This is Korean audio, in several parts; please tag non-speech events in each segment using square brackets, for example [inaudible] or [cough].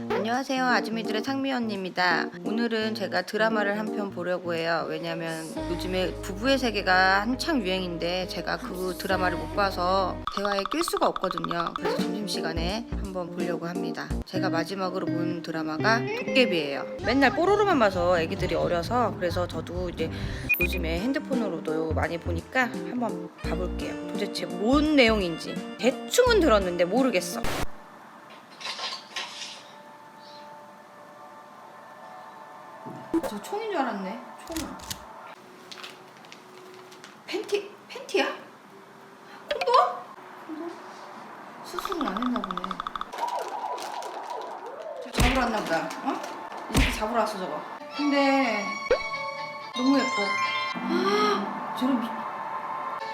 안녕하세요. 아주미들의 상미 언니입니다. 오늘은 제가 드라마를 한 편 보려고 해요. 왜냐면 요즘에 부부의 세계가 한창 유행인데 제가 그 드라마를 못 봐서 대화에 낄 수가 없거든요. 그래서 점심시간에 한번 보려고 합니다. 제가 마지막으로 본 드라마가 도깨비예요. 맨날 뽀로로만 봐서 애기들이 어려서 그래서 저도 이제 요즘에 핸드폰으로도 많이 보니까 한번 봐볼게요. 도대체 뭔 내용인지 대충은 들었는데 모르겠어 저 총인 줄 알았네. 총은. 팬티 팬티야? 콘돔? 콘돔? 수술을 안 했나 보네. 저 잡으러 왔나 보다. 어? 이 새끼 잡으러 왔어 저거. 근데 너무 예뻐. 아, 저런 미...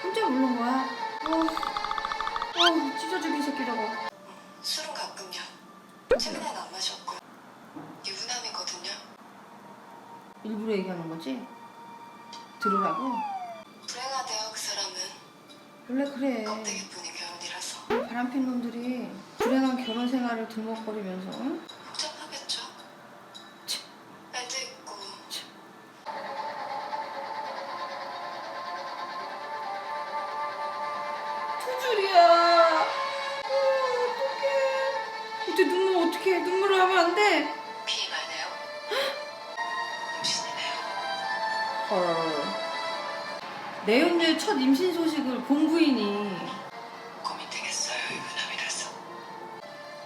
혼자 부른 거야? 어, 어, 찢어주기 새끼 저거. 술은 가끔요. 최근엔 안 마셨고 유부남이거든요. 일부러 얘기하는 거지? 들으라고? 불행하대요 그 사람은 원래 그래. 껍데기 뿐인 결혼이라서 바람핀 놈들이 불행한 결혼 생활을 들먹거리면서 응? 복잡하겠죠. 치. 애도 있고 두 줄이야. 어, 어떡해. 이제 눈물 어떻게 눈물을 하면 안 돼. 헐. 내연녀의 첫 임신 소식을 본 부인이 고민 되겠어요 유부남이라서.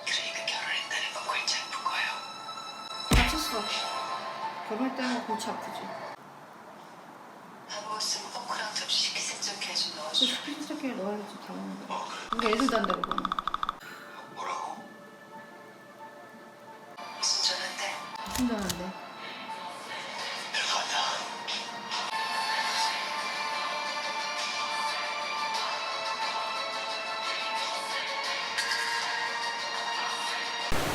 그러니까 결혼했다는 건 골치 아픈 거예요. 다쳤어. 결혼했다는 거 골치 아프지. 밥 먹었으면 포크랑 접시 식기세척기 좀그 넣어줘. 스피드스토끼를 넣어야지 다 먹는 거야. 근데 애들 잔다고 너는. 뭐라고? 무슨 전화인데? 무슨 잔인데?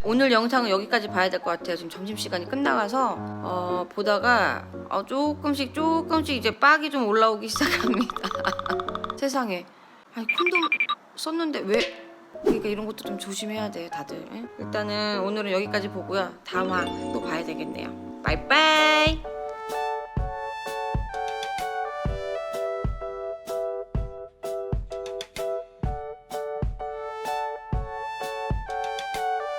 오늘 영상은 여기까지 봐야 될 것 같아요. 지금 점심시간이 끝나가서 어, 보다가 어, 조금씩 조금씩 이제 빡이 좀 올라오기 [laughs] 시작합니다. [laughs] 세상에. 아니 콘돔 썼는데 왜 그러니까 이런 것도 좀 조심해야 돼 다들. 예? 일단은 오늘은 여기까지 보고요. 다음 화또 봐야 되겠네요. 빠이빠이.